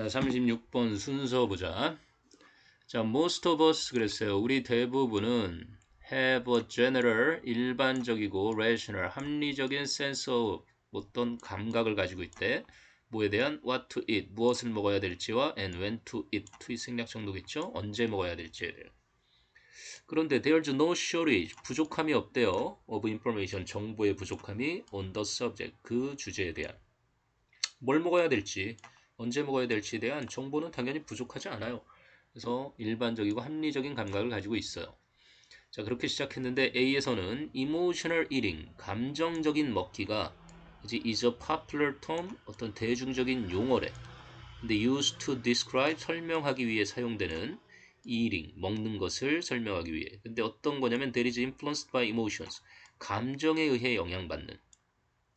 자, 36번 순서 보자. 자, most of us 그랬어요. 우리 대부분은 have a general 일반적이고 rational 합리적인 sense of 어떤 감각을 가지고 있대. 뭐에 대한 what to eat 무엇을 먹어야 될지와 and when to eat to 생략 정도겠죠. 언제 먹어야 대해. 그런데 there's no shortage 부족함이 없대요. of information 정보의 부족함이 on the subject 그 주제에 대한 뭘 먹어야 될지 언제 먹어야 될지에 대한 정보는 당연히 부족하지 않아요. 그래서 일반적이고 합리적인 감각을 가지고 있어요. 자 그렇게 시작했는데 A에서는 emotional eating 감정적인 먹기가 이제 is a popular term 어떤 대중적인 용어래. 근데 used to describe 설명하기 위해 사용되는 eating 먹는 것을 설명하기 위해. 근데 어떤 거냐면 that is influenced by emotions 감정에 의해 영향받는.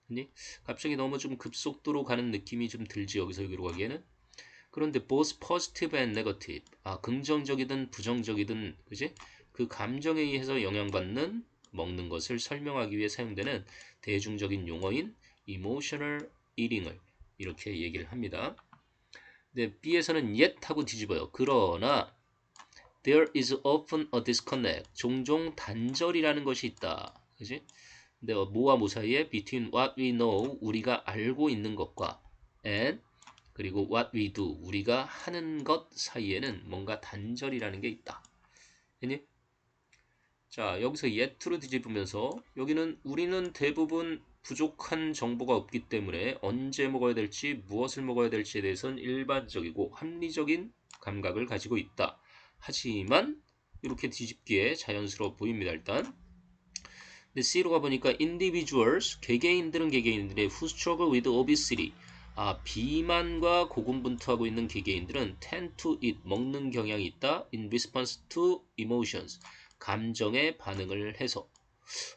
근데 갑자기 너무 좀 급속도로 가는 느낌이 좀 들지 여기서 여기로 가기에는. 그런데 both positive and negative 아 긍정적이든 부정적이든 그지 그 감정에 의해서 영향받는 먹는 것을 설명하기 위해 사용되는 대중적인 용어인 emotional eating을 이렇게 얘기를 합니다. 근데 B에서는 yet 하고 뒤집어요. 그러나 there is often a disconnect. 종종 단절이라는 것이 있다. 그지? 근데 뭐와 뭐 사이에 between what we know 우리가 알고 있는 것과 and 그리고 what we do 우리가 하는 것 사이에는 뭔가 단절이라는 게 있다. 했니? 자 여기서 yet로 뒤집으면서 여기는 우리는 대부분 부족한 정보가 없기 때문에 언제 먹어야 될지 무엇을 먹어야 될지에 대해서는 일반적이고 합리적인 감각을 가지고 있다. 하지만 이렇게 뒤집기에 자연스러워 보입니다. 일단 근데 C로 가보니까 individuals 개개인들은 개개인들의 who struggle with obesity. 아 비만과 고군분투하고 있는 개개인들은 tend to eat 먹는 경향이 있다 in response to emotions. 감정에 반응을 해서.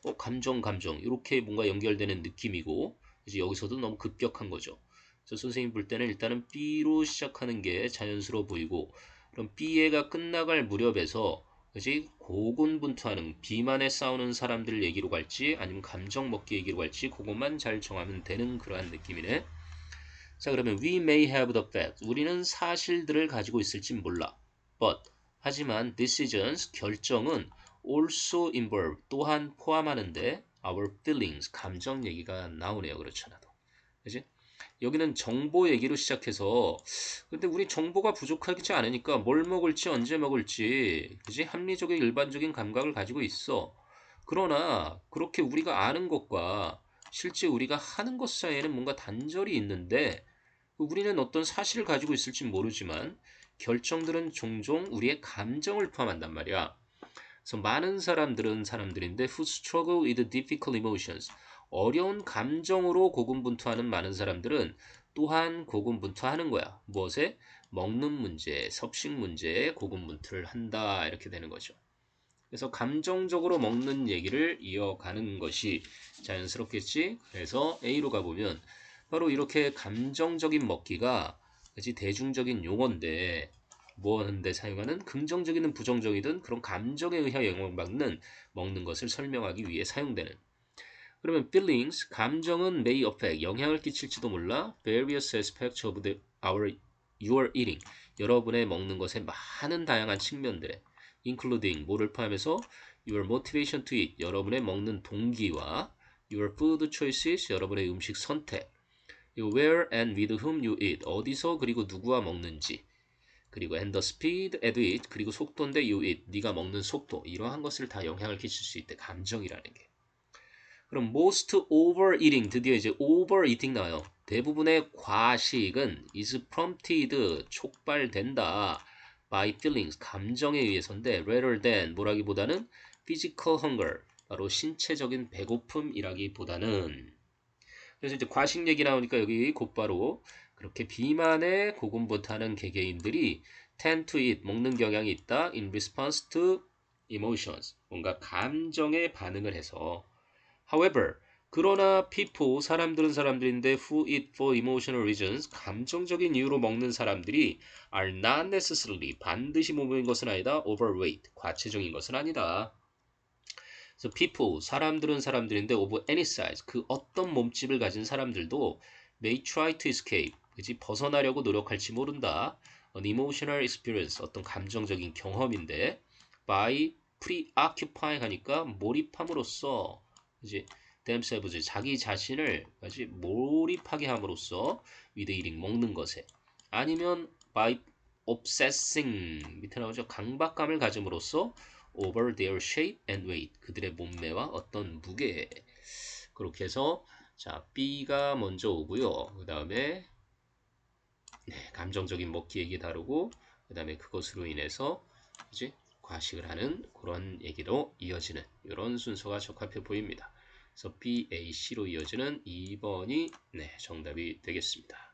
어, 감정 감정. 이렇게 뭔가 연결되는 느낌이고 이제 여기서도 너무 급격한 거죠. 그래서 선생님 볼 때는 일단은 B로 시작하는 게 자연스러워 보이고 그럼 B애가 끝나갈 무렵에서 그지 고군분투하는 비만에 싸우는 사람들 얘기로 갈지 아니면 감정 먹기 얘기로 갈지 그것만 잘 정하면 되는 그러한 느낌이네. 자 그러면 we may have the fact 우리는 사실들을 가지고 있을지 몰라. but 하지만 decisions 결정은 also involve 또한 포함하는데 our feelings 감정 얘기가 나오네요. 그렇잖아도. 그지? 여기는 정보 얘기로 시작해서 근데 우리 정보가 부족하지 않으니까 뭘 먹을지 언제 먹을지 그지? 합리적인 일반적인 감각을 가지고 있어. 그러나 그렇게 우리가 아는 것과 실제 우리가 하는 것 사이에는 뭔가 단절이 있는데 우리는 어떤 사실을 가지고 있을지 모르지만 결정들은 종종 우리의 감정을 포함한단 말이야. 그래서 많은 사람들은 사람들인데 who struggle with difficult emotions 어려운 감정으로 고군분투하는 많은 사람들은 또한 고군분투하는 거야. 무엇에? 먹는 문제, 섭식 문제에 고군분투를 한다. 이렇게 되는 거죠. 그래서 감정적으로 먹는 얘기를 이어가는 것이 자연스럽겠지. 그래서 A로 가보면 바로 이렇게 감정적인 먹기가 그치 대중적인 용어인데 뭐 하는데 사용하는 긍정적이든 부정적이든 그런 감정에 의해 영향받는 먹는 것을 설명하기 위해 사용되는 그러면 feelings 감정은 may affect 영향을 끼칠지도 몰라 various aspects of the, our your eating 여러분의 먹는 것의 많은 다양한 측면들에 including 뭐를 포함해서 your motivation to eat 여러분의 먹는 동기와 your food choices 여러분의 음식 선택 where and with whom you eat 어디서 그리고 누구와 먹는지 그리고 and the speed at which 그리고 속도인데 you eat 네가 먹는 속도 이러한 것을 다 영향을 끼칠 수 있대 감정이라는 게 그럼 most overeating 드디어 이제 overeating 나와요. 대부분의 과식은 is prompted 촉발된다 by feelings 감정에 의해서인데 rather than 뭐라기보다는 physical hunger 바로 신체적인 배고픔이라기보다는 그래서 이제 과식 얘기 나오니까 여기 곧바로 그렇게 비만에 고군분투하는 개개인들이 tend to eat 먹는 경향이 있다 in response to emotions 뭔가 감정에 반응을 해서 However, 그러나 people, 사람들은 사람들인데 who eat for emotional reasons, 감정적인 이유로 먹는 사람들이 are not necessarily, 반드시 몸인 것은 아니다, overweight, 과체적인 것은 아니다. 그래서 people, 사람들은 사람들인데 of any size, 그 어떤 몸집을 가진 사람들도 may try to escape, 그지 벗어나려고 노력할지 모른다. An emotional experience 어떤 감정적인 경험인데 by preoccupy 하니까 몰입함으로써 이제 themselves 자기 자신을 그지 몰입하게 함으로써 with eating 먹는 것에 아니면 by obsessing 밑에 나오죠. 강박감을 가짐으로써 over their shape and weight 그들의 몸매와 어떤 무게. 그렇게 해서 자 B가 먼저 오고요. 그 다음에 네, 감정적인 먹기 얘기 다루고 그 다음에 그것으로 인해서 이제 과식을 하는 그런 얘기로 이어지는 이런 순서가 적합해 보입니다. 그래서 B, A, C로 이어지는 2번이 네, 정답이 되겠습니다.